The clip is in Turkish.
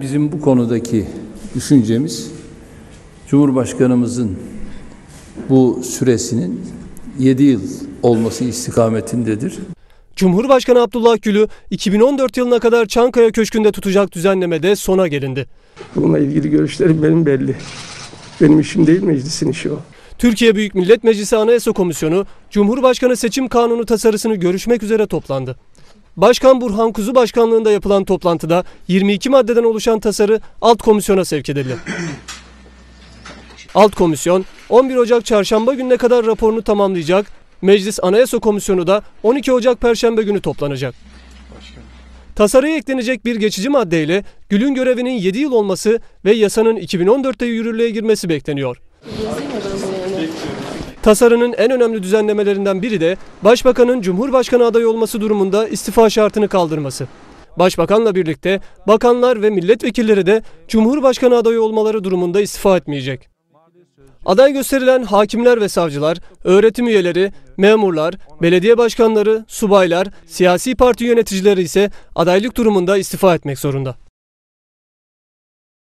Bizim bu konudaki düşüncemiz Cumhurbaşkanımızın bu süresinin 7 yıl olması istikametindedir. Cumhurbaşkanı Abdullah Gül'ü 2014 yılına kadar Çankaya Köşkü'nde tutacak düzenlemede sona gelindi. Bununla ilgili görüşlerim benim belli. Benim işim değil meclisin işi o. Türkiye Büyük Millet Meclisi Anayasa Komisyonu, Cumhurbaşkanı Seçim Kanunu tasarısını görüşmek üzere toplandı. Başkan Burhan Kuzu başkanlığında yapılan toplantıda 22 maddeden oluşan tasarı alt komisyona sevk edildi. Alt komisyon 11 Ocak çarşamba gününe kadar raporunu tamamlayacak. Meclis Anayasa Komisyonu da 12 Ocak perşembe günü toplanacak. Tasarıya eklenecek bir geçici maddeyle Gül'ün görevinin 7 yıl olması ve yasanın 2014'te yürürlüğe girmesi bekleniyor. Tasarının en önemli düzenlemelerinden biri de Başbakanın Cumhurbaşkanı adayı olması durumunda istifa şartını kaldırması. Başbakanla birlikte bakanlar ve milletvekilleri de Cumhurbaşkanı adayı olmaları durumunda istifa etmeyecek. Aday gösterilen hakimler ve savcılar, öğretim üyeleri, memurlar, belediye başkanları, subaylar, siyasi parti yöneticileri ise adaylık durumunda istifa etmek zorunda.